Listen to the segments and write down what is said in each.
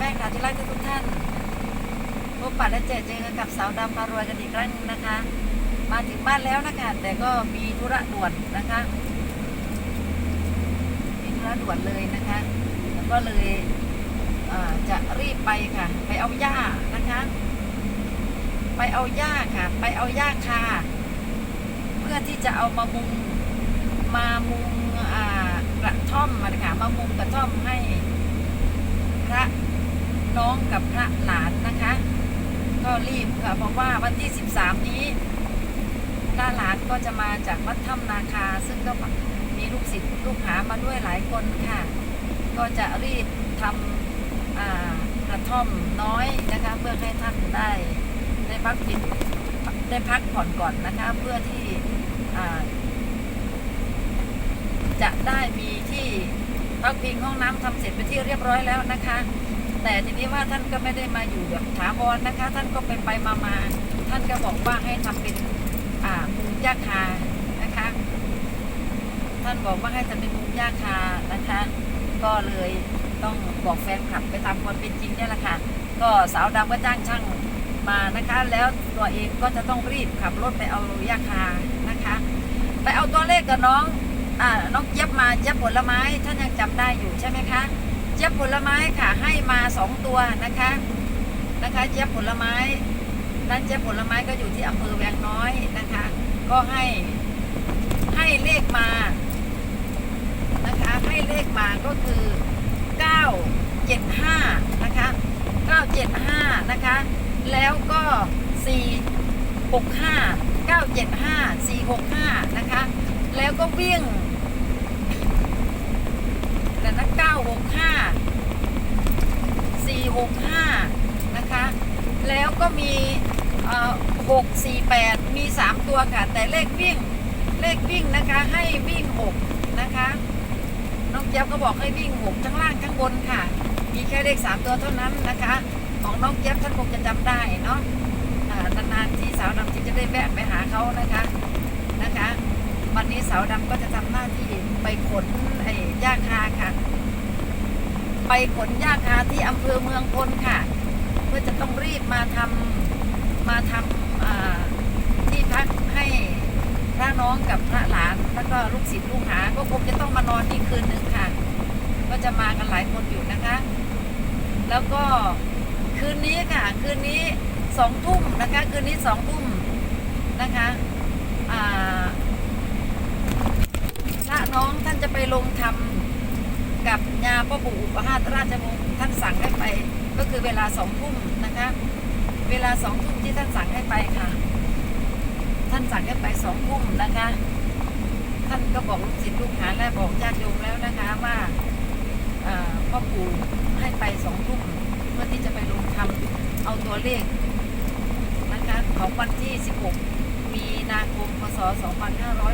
ฟนคลับที่รักทุกท่านพบปะและเจอเจอกันกับสาวดำมารวยกันอีกครั้งหนึ่งนะคะ มาถึงบ้านแล้วนะคะ แต่ก็มีธุระด่วนนะคะ มีธุระด่วนเลยนะคะ แล้วก็เลยเจะรีบไปค่ะ ไปเอาหญ้านะคะ ไปเอาหญ้าค่ะ ไปเอาหญ้าคาเพื่อที่จะเอามามุงมามุงกระท่อมมาค่ะมามุงกระท่อมให้พระ น้องกับพระหลานนะคะ ก็รีบค่ะเพราะว่าวันที่ 13 นี้พระหลานก็จะมาจากวัดถ้ำนาคา ซึ่งก็มีลูกศิษย์ลูกหามาด้วยหลายคนค่ะ ก็จะรีบทำกระท่อมน้อยนะคะเพื่อให้ท่านได้ได้พักผิดได้พักผ่อนก่อนนะคะ เพื่อที่จะได้มีที่พักพิงห้องน้ำทำเสร็จไปที่เรียบร้อยแล้วนะคะ แต่ทีนี้ว่าท่านก็ไม่ได้มาอยู่แบบถาวรนะคะ ท่านก็ไปไปมามาท่านก็บอกว่าให้ทำเป็นอ่ามุงหญ้าคานะคะ ท่านบอกว่าให้ทำเป็นมุงหญ้าคานะคะ ก็เลยต้องบอกแฟนคลับไปตามความเป็นจริงเนี่ยแหละค่ะ ก็สาวดำก็จ้างช่างมานะคะ แล้วตัวเองก็จะต้องรีบขับรถไปเอาหญ้าคานะคะ ไปเอาตัวเลขกับน้องอ่าน้องเจี๊ยบมาเจี๊ยบผลไม้ท่านยังจำได้อยู่ใช่ไหมคะ จี๊ยบผลไม้ค่ะ ให้มาสองตัวนะคะนะคะเจี๊ยบผลไม้ร้านเจี๊ยบผลไม้ก็อยู่ที่อำเภอแวงน้อยนะคะ ก็ให้ให้เลขมานะคะ ให้เลขมาก็คือ975นะคะ975นะคะ แล้วก็465 975 465นะคะ แล้วก็วิ่งแต่นะ965 465 นะคะ แล้วก็มีเอ่อ648มี3ตัวค่ะ แต่เลขวิ่งเลขวิ่งนะคะ ให้วิ่ง6นะคะน้องเจี๊ยบก็บอกให้วิ่ง6ทั้งล่างทั้งบนค่ะ มีแค่เลข3ตัวเท่านั้นนะคะ ของน้องเจี๊ยบท่านคงจะจำได้เนาะนานๆที่สาวดำที่จะได้แวะไปหาเขานะคะนะคะ วันนี้สาวดำก็จะทำหน้าที่ไปขนไอ้หญ้าคาค่ะ ไปขนหญ้าคาที่อำเภอเมืองพลค่ะ เพื่อจะต้องรีบมาทำมาทำที่พักให้พระน้องกับพระหลานแล้วก็ลูกศิษย์ลูกหา ก็คงจะต้องมานอนที่คืนหนึ่งค่ะ ก็จะมากันหลายคนอยู่นะคะ แล้วก็คืนนี้ค่ะ คืนนี้สองทุ่มนะคะ คืนนี้สองทุ่มนะคะพระน้องท่านจะไปลงทำกับยาพ่อปู่อุปหาตราชวงศ์ท่านสั่งให้ไป ก็คือเวลาสองทุ่มนะคะ เวลาสองทุ่มที่ท่านสั่งให้ไปค่ะ ท่านสั่งให้ไปสองทุ่มนะคะ ท่านก็บอกลูกศิษย์ลูกหาและบอกญาติโยมแล้วนะคะว่าพ่อปู่ให้ไปสองทุ่มเพื่อที่จะไปลงทำเอาตัวเลขนะคะของวันที่ 16 มีนาคม พศ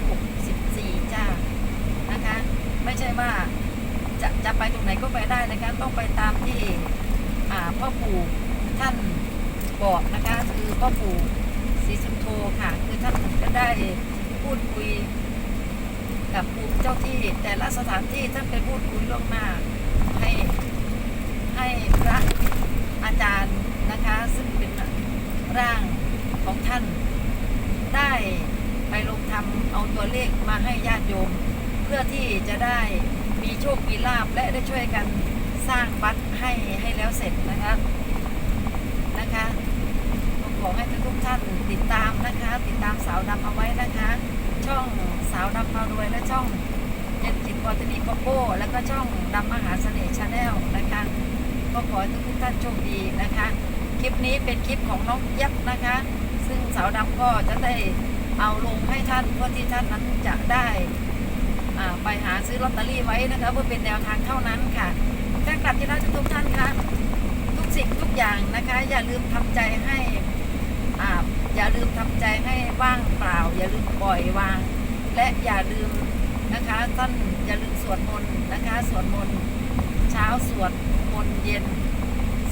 2564 จ้า นะคะ ไม่ใช่ว่าจะจะไปตรงไหนก็ไปได้นะคะ ต้องไปตามที่ อ่าพ่อปู่ท่านบอกนะคะ คือพ่อปู่ศรีสุนโธค่ะ คือท่านจะได้พูดคุยกับปู่เจ้าที่แต่ละสถานที่ท่านไปพูดคุยล่วงหน้าให้ให้พระอาจารย์นะคะ ซึ่งเป็นร่างของท่าน ได้ไปลงทำเอาตัวเลขมาให้ญาติโยม เพื่อที่จะได้มีโชค มีลาบและได้ช่วยกัน สร้างวัดให้ให้แล้วเสร็จนะคะนะคะขอให้ทุกท่านติดตามนะคะ ติดตามสาวดำเอาไว้นะคะ ช่องสาวดำพารวยและช่องเย็นจิตปอตนีโกโก้แล้วก็ช่องดำมหาเสน่ห์ชาแนลนะคะก็ขอให้ทุกท่านโชคดีนะคะ คลิปนี้เป็นคลิปของน้องเย็บนะคะ ซึ่งสาวดำก็จะได้เอาลงให้ท่านเพื่อที่ท่านนั้นจะได้ ไปหาซื้อลอตเตอรี่ไว้นะคะเพื่อเป็นแนวทางเท่านั้นค่ะแฟนคลับที่รักทุกท่านคะทุกสิ่งทุกอย่างนะคะ อย่าลืมทำใจให้อ่าอย่าลืมทำใจให้ว่างเปล่า อย่าลืมปล่อยวาง และอย่าลืมนะคะท่านอย่าลืมสวดมนต์นะคะสวดมนต์เช้าสวดมนต์เย็น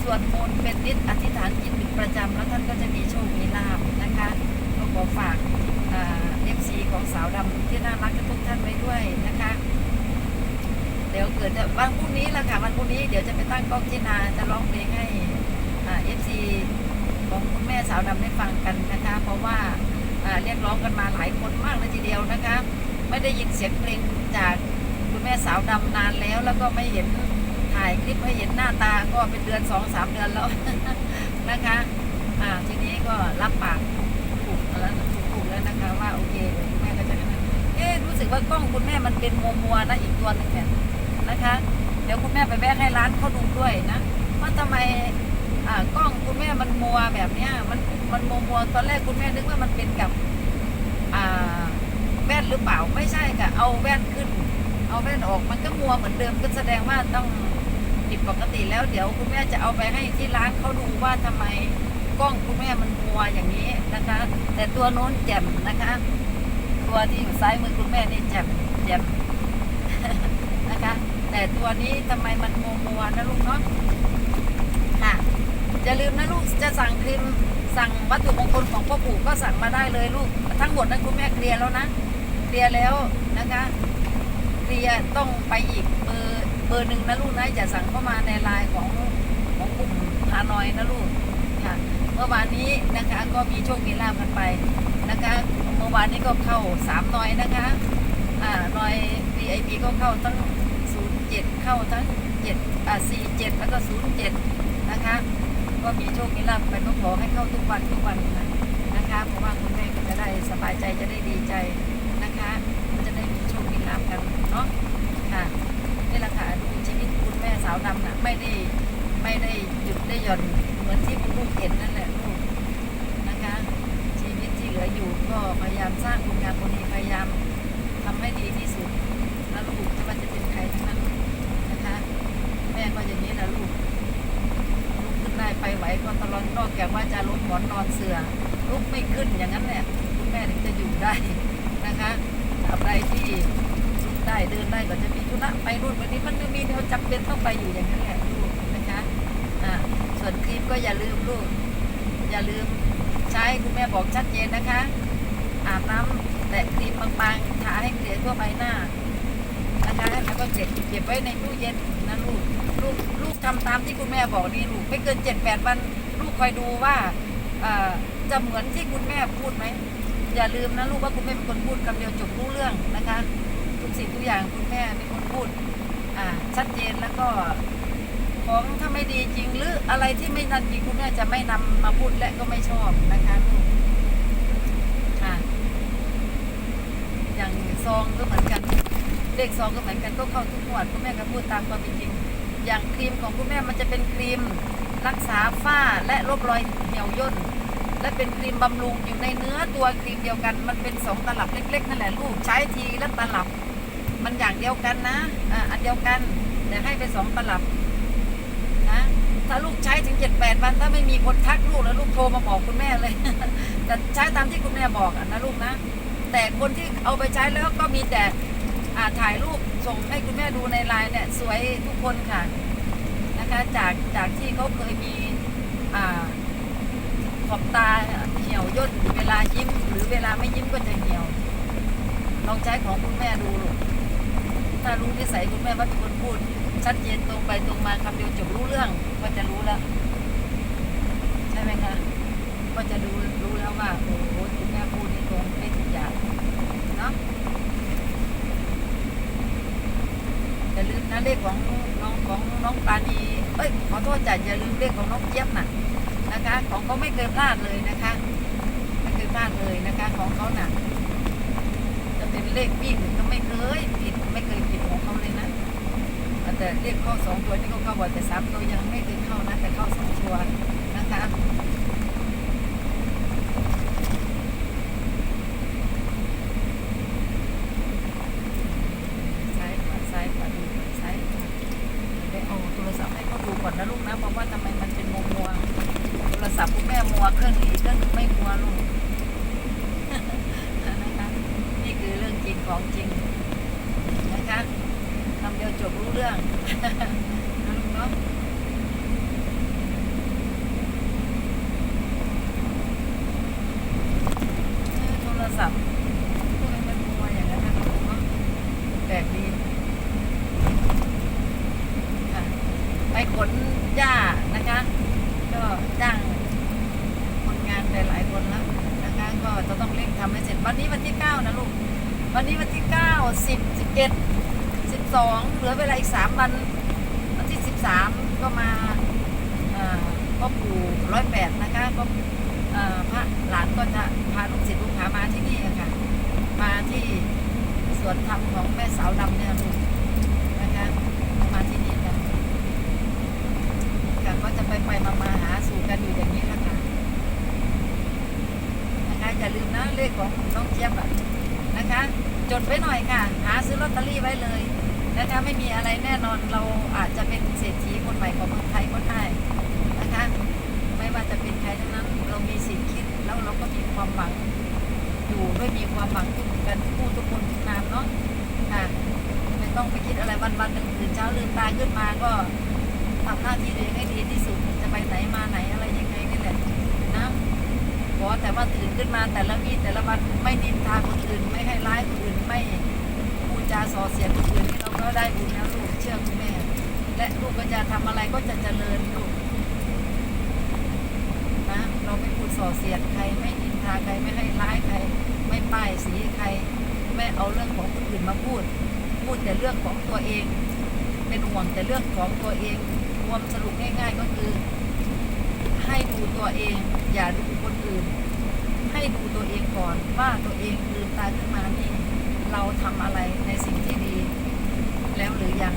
สวดมนต์เป็นนิดอธิษฐานจิตเป็นประจำแล้วท่านก็จะมีโชคมีลาบนะคะก็ขอฝากาวดำที่น่ารักทุกท่านไว้ด้วยนะคะ เดี๋ยวเกิดจะวันพรุ่งนี้ละค่ะวันพรุ่งนี้เดี๋ยวจะไปตั้งกล้องที่นาจะร้องเพลงให้เอฟซีของคุณแม่สาวดำได้ฟังกันนะคะ เพราะว่าเรียกร้องกันมาหลายคนมากเลยทีเดียวนะคะ ไม่ได้ยินเสียงเพลงจากคุณแม่สาวดำนานแล้ว แล้วก็ไม่เห็นถ่ายคลิปให้เห็นหน้าตาก็เป็นเดือนสองสามเดือนแล้วนะคะอ่าทีนี้ก็รับปากถูกแล้วถูกแล้วนะคะว่าโอเค เอ๊รู้สึกว่ากล้องคุณแม่มันเป็นมัวมัวนะอีกตัวหนึงเนี่ยนะคะ เดี๋ยวคุณแม่ไปแวะให้ร้านเขาดูด้วยนะว่าทำไมอ่ากล้องคุณแม่มันมัวแบบเนี้ยมันมันมัวมัวตอนแรกคุณแม่นึกว่ามันเป็นกับอ่าแว่นหรือเปล่าไม่ใช่ค่ะเอาแว่นขึ้น เอาแว่นออกมันก็มัวเหมือนเดิมก็แสดงว่าต้องผิดปกติแล้วเดี๋ยวคุณแม่จะเอาไปให้ที่ร้านเขาดูว่าทำไมกล้องคุณแม่มันมัวอย่างนี้นะคะ แต่ตัวโน้นแจ่มนะคะ ตัวที่อยู่ซ้ายมือคุณแม่นี่แจ่มแจ่มนะคะ แต่ตัวนี้ทำไมมันมัวมัวนะลูกเนาะค่ะอย่าลืมนะลูกจะสั่งครีมสั่งวัตถุมงคลของพ่อปู่ก็สั่งมาได้เลยลูก ทั้งหมดนั้นคุณแม่เคลียร์แล้วนะเคลียร์แล้วนะคะเคลียร์ต้องไปอีกเบอร์เบอร์หนึ่งนะลูกนะอย่าสั่งเข้ามาในไลน์ของของกลุ่มฮานอยนะลูกค่ะเมื่อวานนี้นะคะก็มีโชคมีลาภกันไป นะคะ เมื่อวานนี้ก็เข้าสามนอยนะคะ อ่านอย VIP ก็เข้าทั้ง07เข้าทั้ง7อ่า47แล้วก็07นะคะ ก็มีโชคมีลาภไปก็ขอให้เข้าทุกวันทุกวันนะนะคะ เพราะว่าคุณแม่ก็จะได้สบายใจจะได้ดีใจนะคะจะได้มีโชคมีลาภกันเนาะ ค่ะ นี่แหละค่ะชีวิตคุณแม่สาวดำนะไม่ได้ไม่ได้หยุดได้หย่อนเหมือนที่คุณลูกเห็นนั่นแหละ ลืออยู่ก็พยายามสร้างคุณงามคนนี้พยายามทำให้ดีที่สุดนะลูกไม่ว่าจะเป็นใครทั้งนั้นนะคะ แม่ก็อย่างนี้นะลูกลุกขึ้นได้ไปไหวก็ตลอดนอกจากว่าจะลุกหมอนนอนเสือลุกไม่ขึ้นอย่างนั้นแหละคุณแม่ถึงจะอยู่ได้นะคะตราบใดที่ลุกได้เดินได้ก็จะมีธุระไปรุ่นวันนี้มันมีเราจำเป็นต้องไปอยู่อย่างนั้นแหละลูกนะคะอ่าส่วนครีมก็อย่าลืมลูกอย่าลืม บอกชัดเจนนะคะ อาบน้ำแตะครีมบางๆทาให้เกลี่ยทั่วใบหน้านะคะแล้วก็เก็บเก็บไว้ในตู้เย็นนะลูกลูกลูกทำตามที่คุณแม่บอกนี่ลูกไม่เกินเจ็ดแปดวันลูกคอยดูว่าจะเหมือนที่คุณแม่พูดไหมอย่าลืมนะลูกว่าคุณแม่เป็นคนพูดคำเดียวจบรู้เรื่องนะคะ ทุกสิ่งทุกอย่างคุณแม่เป็นคนพูดอ่าชัดเจนแล้วก็ของถ้าไม่ดีจริงหรืออะไรที่ไม่นันจริงคุณแม่จะไม่นำมาพูดและก็ไม่ชอบนะคะลูกอ่าอย่าง ซองก็เหมือนกัน เลขซองก็เหมือนกันก็เข้าทุกงวดคุณแม่ก็พูดตามความเป็นจริง อย่างครีมของคุณแม่มันจะเป็นครีมรักษาฝ้าและลบรอยเหี่ยวย่น และเป็นครีมบำรุงอยู่ในเนื้อตัวครีมเดียวกัน มันเป็นสองตลับเล็กๆนั่นแหละลูกใช้ทีละตลับ มันอย่างเดียวกันนะอ่าอันเดียวกันแต่ให้ไปสองตลับนะถ้าลูกใช้ถึงเจ็ดแปดวันถ้าไม่มีคนทักลูกแล้วลูกโทรมาบอกคุณแม่เลยแต่ใช้ตามที่คุณแม่บอกอนะลูกนะ แต่คนที่เอาไปใช้แล้วก็มีแต่อ่าถ่ายรูปส่งให้คุณแม่ดูในไลน์เนี่ยสวยทุกคนค่ะนะคะจากจากที่เขาเคยมีขอบตาเหี่ยวย่นเวลายิ้ม หรือเวลาไม่ยิ้มก็จะเหี่ยวลองใช้ของคุณแม่ดูลูกถ้ารู้นิสัยคุณแม่ว่าเป็นคนพูด ชัดเจนตรงไปตรงมาคำเดียวจบรู้เรื่องก็จะรู้แล้ว ใช่ไหมคะก็จะดูรู้แล้วว่าโอ้โหคุณแม่พูดนี่ตรงไม่ทุก นาะอย่าลืมนะเลขของน้องของน้องปานีเอ้ยขอโทษจ้ะอย่าลืมเลขของน้องเจี๊ยบน่ะนะคะ ของเขาไม่เคยพลาดเลยนะคะ ไม่เคยพลาดเลยนะคะ ของเขาน่ะ จะเป็นเลขวิ่งก็ไม่เคยผิดไม่เคยผิดของเขาเลยนะแต่เลขเข้าสองตัวนี่ก็เข้าบ่อยแต่สามตัวยังไม่เคยเข้านะแต่เข้าสองตัวนะคะ ซ้ายขวาซ้ายขวาดูซ้ายขวาไปเอาโทรศัพท์ให้เขาดูก่อนนะลูกนะ เพราะว่าทำไมมันเป็นมัวมัวๆโทรศัพท์คุณแม่มัวเครื่องนี้เครื่องนึงไม่มัวลูก นะคะนี่คือเรื่องจริงของจริงนะคะคำเดียวจบรู้เรื่อง นะลูกเนาะเอ อโทรศัพท์ทำไมมันมัวอย่างนั้นะแปลกดีขนหญ้านะคะ ก็จ้างคนงานไปหลายคนแล้วนะคะ ก็จะต้องเร่งทำให้เสร็จวันนี้วันที่เก้านะลูก วันนี้วันที่เก้าสิบสิบเอ็ดสิบสองเหลือเวลาอีกสามวัน วันที่สิบสามก็มาอ่อพ่อปู่ร้อยแปดนะคะก็ พระหลานก็จะพาลูกศิษย์ลูกหามาที่นี่ค่ะ มาที่สวนธรรมของแม่สาวดำเนี่ยลูกนะคะมาที่นี่กันค่ะก็จะไปไปมามาหาสู่กันอยู่อย่างนี้ละค่ะนะคะอย่าลืมนะเลขของน้องเจี๊ยบอะนะคะ จดไว้หน่อยค่ะ หาซื้อลอตเตอรี่ไว้เลยนะคะไม่มีอะไรแน่นอนเราอาจจะเป็นเศรษฐีคนใหม่ของเมืองไทยก็ได้ ว่าจะเป็นใครทั้งนั้นเรามีสิทธิ์คิดแล้วเราก็มีความหวัง อยู่ด้วยมีความหวังทุกกันทุกผู้ทุกคนทุกนามเนาะค่ะไม่ต้องไปคิดอะไรวันวันหนึ่งตื่นเช้าลืมตาขึ้นมาก็ทำหน้าที่ตัวเองให้ดีที่สุดจะไปไหนมาไหนอะไรยังไงนี่แหละนะขอแต่ว่าตื่นขึ้นมาแต่ละวี่แต่ละวันไม่นินทาคนอื่นไม่ให้ร้ายคนอื่นไม่พูดจาส่อเสียดคนอื่นนี่เราก็ได้บุญแล้วลูกเชื่อคุณแม่และลูกก็จะทำอะไรก็จะเจริญลูก เราไม่พูดส่อเสียดใครไม่นินทาใครไม่ให้ร้ายใคร ไม่ป้ายสีใคร ไม่เอาเรื่องของคนอื่นมาพูด พูดแต่เรื่องของตัวเอง เป็นห่วงแต่เรื่องของตัวเองรวมสรุปง่าย ๆ ก็คือ ให้ดูตัวเอง อย่าดูคนอื่น ให้ดูตัวเองก่อนว่าตัวเองลืมตาขึ้นมานี่เราทำอะไรในสิ่งที่ดี แล้วหรือยัง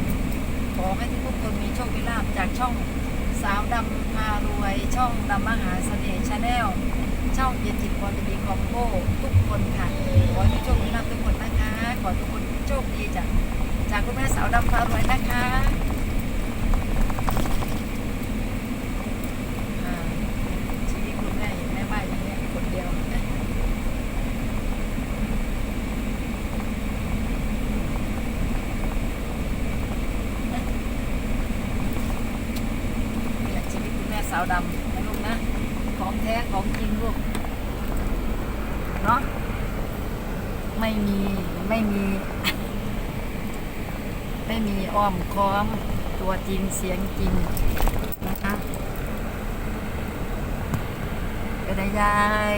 ขอให้ทุกคนมีโชคมีลาภจากช่องาวดำพารวย ช่องดำมหาเสน่ห์ชาแนลช่องเย็นจิตพรทีคอมโบทุกคนค่ะขอให้โชคมีลาภทุกคนนะคะขอทุกคนโชคดีจากจากคุณแม่สาวดำพารวยนะคะอ่าชีวิตคุณแม่อย่างแม่บ้านอย่างเนี้ยคนเดียว นี่แหละชีวิตคุณแม่ สาวดำนะลูกนะ ของแท้ของจริงลูก เนาะไม่มีไม่มี ไม่มีอ้อมค้อม ตัวจริงเสียงจริงนะคะไปได้ยาย